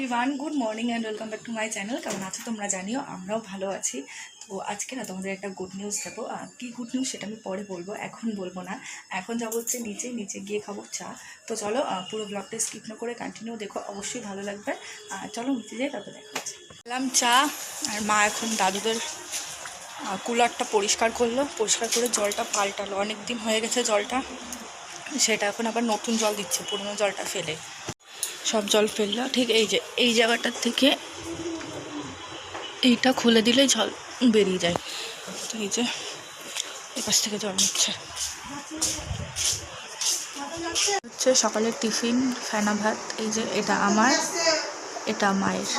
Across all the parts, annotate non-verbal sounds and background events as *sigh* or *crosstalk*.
Everyone good morning and welcome back to my channel কেমন আছো তোমরা জানিও, আমরাও ভালো আছি। তো আজকে না তোমাদের একটা গুড নিউজ দেবো। কী গুড নিউজ সেটা আমি পরে বলব, এখন বলব না। এখন যাব হচ্ছে নিচে নিচে গিয়ে খাব চা। তো চলো পুরো ব্লগটা স্কিপ না করে কন্টিনিউ দেখো, অবশ্যই ভালো লাগবে। আর চলো নিচে যাই, তারপর দেখা খেলাম চা, আর মা এখন দাদুদের কুলারটা পরিষ্কার করল। পরিষ্কার করে জলটা পাল্টালো। অনেক দিন হয়ে গেছে জলটা। সেটা এখন আবার নতুন জল দিচ্ছে, পুরনো জলটা ফেলে। সব জল ফেলল। ঠিক এই যে, এই জায়গাটার থেকে এইটা খুলে দিলেই জল বেরিয়ে যায়। তো এই যে এপাশ থেকে জল নিচ্ছে। হচ্ছে সকালের টিফিন, ফেনা ভাত, এই যে এটা আমার, এটা মায়ের।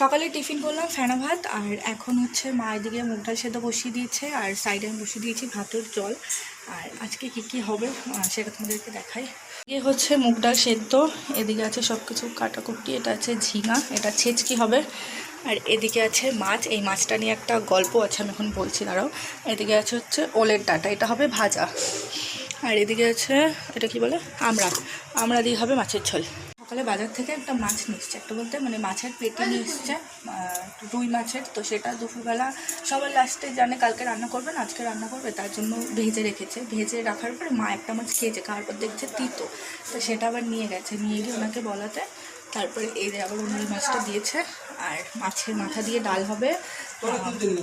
সকালে টিফিন করলাম ফেনা ভাত, আর এখন হচ্ছে মা এদিকে মুগ ডাল সেদ্ধ বসিয়ে দিয়েছে, আর সাইডে আমি বসিয়ে দিয়েছি ভাতের জল। আর আজকে কি কি হবে সেটা তোমাদেরকে দেখাই। এ হচ্ছে মুগ ডাল সেদ্ধ। এদিকে আছে সব কিছু কাটাকুটি, এটা আছে ঝিঙা, এটা ছেচকি হবে। আর এদিকে আছে মাছ, এই মাছটা নিয়ে একটা গল্প আছে, আমি এখন বলছি, দাঁড়াও। এদিকে আছে হচ্ছে ওলের ডাটা, এটা হবে ভাজা। আর এদিকে আছে, এটা কি বলে? আমরা আমরা দিয়ে হবে মাছের ঝোল। সকালে বাজার থেকে একটা মাছ এসছে। একটা বলতে মানে মাছের পেটি নিয়ে এসছে রুই মাছের। তো সেটা দুপুরবেলা সবার লাস্টে জানে কালকে রান্না করবে না, আজকে রান্না করবে, তার জন্য ভেজে রেখেছে। ভেজে রাখার পরে মা একটা মাছ খেয়েছে খাওয়ার পর দেখছে তিতো। তো সেটা আবার নিয়ে গেছে, নিয়ে গিয়ে ওনাকে বলাতে। তারপরে এই আবার অন্য মাছটা দিয়েছে, আর মাছের মাথা দিয়ে ডাল হবে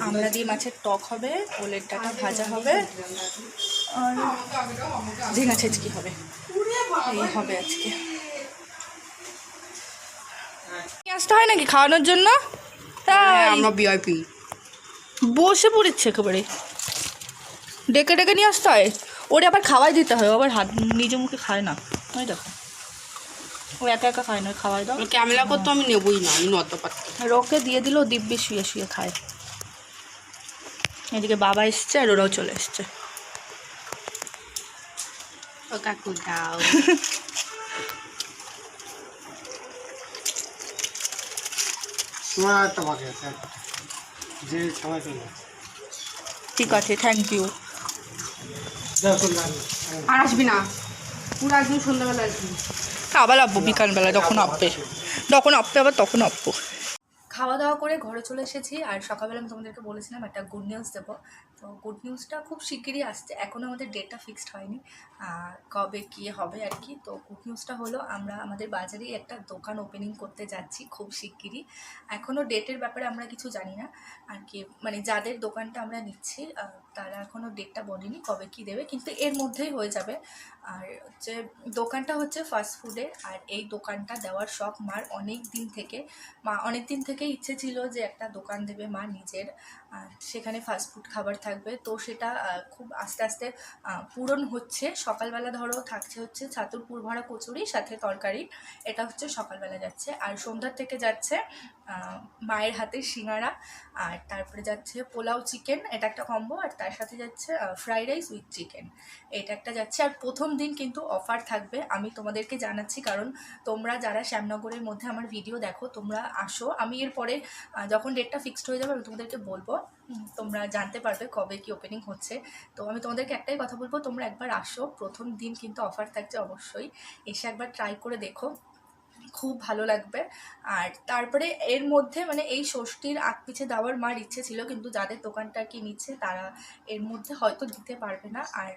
আমড়া দিয়ে মাছের টক হবে, ওলের ডাটা ভাজা হবে, আর ঝিঙা ছেচকি হবে। এই হবে আজকে। আসতে হয় নাকি খাওয়ানোর জন্য? তাই। আমরা ভিআইপি বসে পড়েছে একেবারে। ডেকে ডেকে নিয়ে আসতে হয়। ওরে আবার খাওয়াই দিতে হয়। আবার হাত নিজে মুখে খায় না। ওই দেখো। ও একা একা খায় না। খাওয়াই দাও। ক্যামেরা করতে আমি নেবই না। আমি নত আর ওকে দিয়ে দিলেও দিব্যি শুয়ে শুয়ে খায়। এদিকে বাবা এসছে আর ওরাও চলে এসছে। ও কাকু দাও। *laughs* একটা বাকি আছে যে সময় চলে ঠিক আছে থ্যাংক ইউ। আর আসবি না। পুরো একদম সন্ধ্যাবেলা আসবি। আবার আপবো বিকালবেলা যখন আপবে যখন আপবে আবার তখন আপবো খাওয়া দাওয়া করে ঘরে চলে এসেছি। আর সকালবেলা আমি তোমাদেরকে বলেছিলাম একটা গুড নিউজ দেবো। তো গুড নিউজটা খুব শিগগিরই আসছে। এখনও আমাদের ডেটটা ফিক্সড হয়নি। কবে কী হবে আর কি। তো গুড নিউজটা হলো, আমরা আমাদের বাজারেই একটা দোকান ওপেনিং করতে যাচ্ছি খুব শিগগিরই। এখনও ডেটের ব্যাপারে আমরা কিছু জানি না। আর কি মানে যাদের দোকানটা আমরা নিচ্ছি তারা এখনও ডেটটা বলেনি কবে কী দেবে। কিন্তু এর মধ্যেই হয়ে যাবে। আর হচ্ছে, দোকানটা হচ্ছে ফাস্ট ফুডের আর এই দোকানটা দেওয়ার শখ মার অনেক দিন থেকে, মা অনেক দিন থেকে ইচ্ছে ছিল যে একটা দোকান দেবে মা নিজের সেখানে ফাস্ট ফুড খাবার থাকবে। তো সেটা খুব আস্তে আস্তে পূরণ হচ্ছে। সকালবেলা ধরো থাকছে হচ্ছে ছাতুর পুরভরা কচুরি, সাথে তরকারি। এটা হচ্ছে সকালবেলা যাচ্ছে। আর সন্ধ্যার থেকে যাচ্ছে মায়ের হাতে সিঙ্গারা আর তারপরে যাচ্ছে পোলাও চিকেন এটা একটা কম্বো আর তার সাথে যাচ্ছে ফ্রাইড রাইস উইথ চিকেন এটা একটা যাচ্ছে। আর প্রথম দিন কিন্তু অফার থাকবে। আমি তোমাদেরকে জানাচ্ছি, কারণ তোমরা যারা শ্যামনগরের মধ্যে আমার ভিডিও দেখো, তোমরা আসো। আমি এরপরে আহ, যখন ডেটটা ফিক্সড হয়ে যাবে আমি তোমাদেরকে বলব তোমরা জানতে পারবে কবে কি ওপেনিং হচ্ছে। তো আমি তোমাদেরকে একটাই কথা বলব তোমরা একবার আসো প্রথম দিন কিন্তু অফার থাকছে অবশ্যই। এসে একবার ট্রাই করে দেখো। খুব ভালো লাগবে। আর তারপরে এর মধ্যে মানে এই ষষ্ঠীর আগ পিছে দেওয়ার মার ইচ্ছে ছিল, কিন্তু যাদের দোকানটা কি নিচ্ছে তারা এর মধ্যে হয়তো দিতে পারবে না। আর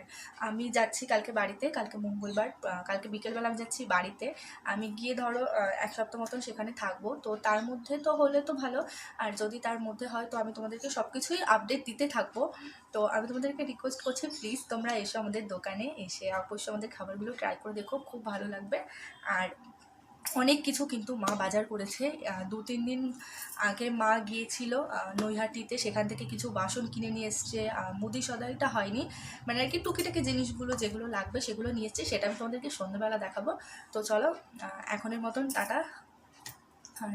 আমি যাচ্ছি কালকে বাড়িতে, কালকে মঙ্গলবার কালকে বিকেলবেলা আমি যাচ্ছি বাড়িতে। আমি গিয়ে ধরো এক সপ্তাহ মতন সেখানে থাকব। তো তার মধ্যে তো হলে তো ভালো। আর যদি তার মধ্যে হয় তো আমি তোমাদেরকে সব কিছুই আপডেট দিতে থাকব। তো আমি তোমাদেরকে রিকোয়েস্ট করছি প্লিজ তোমরা এসো আমাদের দোকানে, এসে অবশ্যই আমাদের খাবারগুলো ট্রাই করে দেখো, খুব ভালো লাগবে। আর অনেক কিছু কিন্তু মা বাজার করেছে। দু, তিন দিন আগে মা গিয়েছিল নৈহাটিতে। সেখান থেকে কিছু বাসন কিনে নিয়ে এসছে। মুদি সদাইটা হয়নি। মানে আর কি টুকিটাকি জিনিসগুলো যেগুলো লাগবে সেগুলো নিয়ে এসছে। সেটা আমি তোমাদেরকে সন্ধ্যাবেলা দেখাবো। তো চলো এখনের মতন টাটা। আর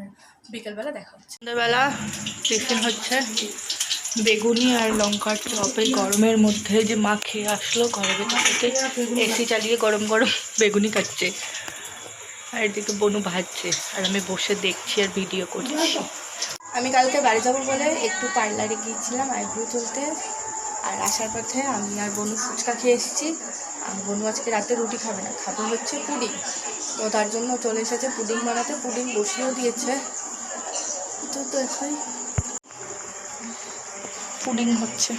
বিকেলবেলা দেখা হচ্ছে। সন্ধ্যাবেলা টিফিন হচ্ছে। বেগুনি আর লঙ্কার চপ গরমের মধ্যে যে মা খেয়ে আসলো ভেতর এসি চালিয়ে গরম গরম বেগুনি কাটছে আর এদিকে বনু ভাজছে আর আমি বসে দেখছি আর ভিডিও করছি। আমি কালকে বাড়ি যাব বলে একটু পার্লারে গিয়েছিলাম আইব্রো চলতে আর আসার পথে আমি আর বনু ফুচকা খেয়ে এসেছি। আর বনু আজকে রাতে রুটি খাবে না খাবে হচ্ছে পুডিং। তো তার জন্য চলে এসেছে পুডিং বানাতে পুডিং বসিয়েও দিয়েছে। তো তো এখানে পুডিং হচ্ছে।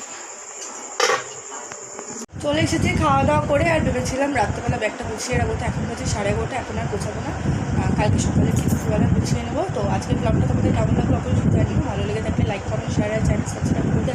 চলে এসেছি, খাওয়া দাওয়া করে আর ভেবেছিলাম রাত্রেবেলা ব্যাগটা গুছিয়ে রাখব। তো এখন হচ্ছে সাড়ে এগারোটা, এখন আর গোছাবো না। কালকে সকালে কিছুবেলা গুছিয়ে নেব। তো আজকে ব্লগটা তোমাদের কেমন লাগল অবশ্যই জানিও। ভালো লেগে থাকলে লাইক কমেন্ট শেয়ার আর চ্যানেল সাবস্ক্রাইব করতে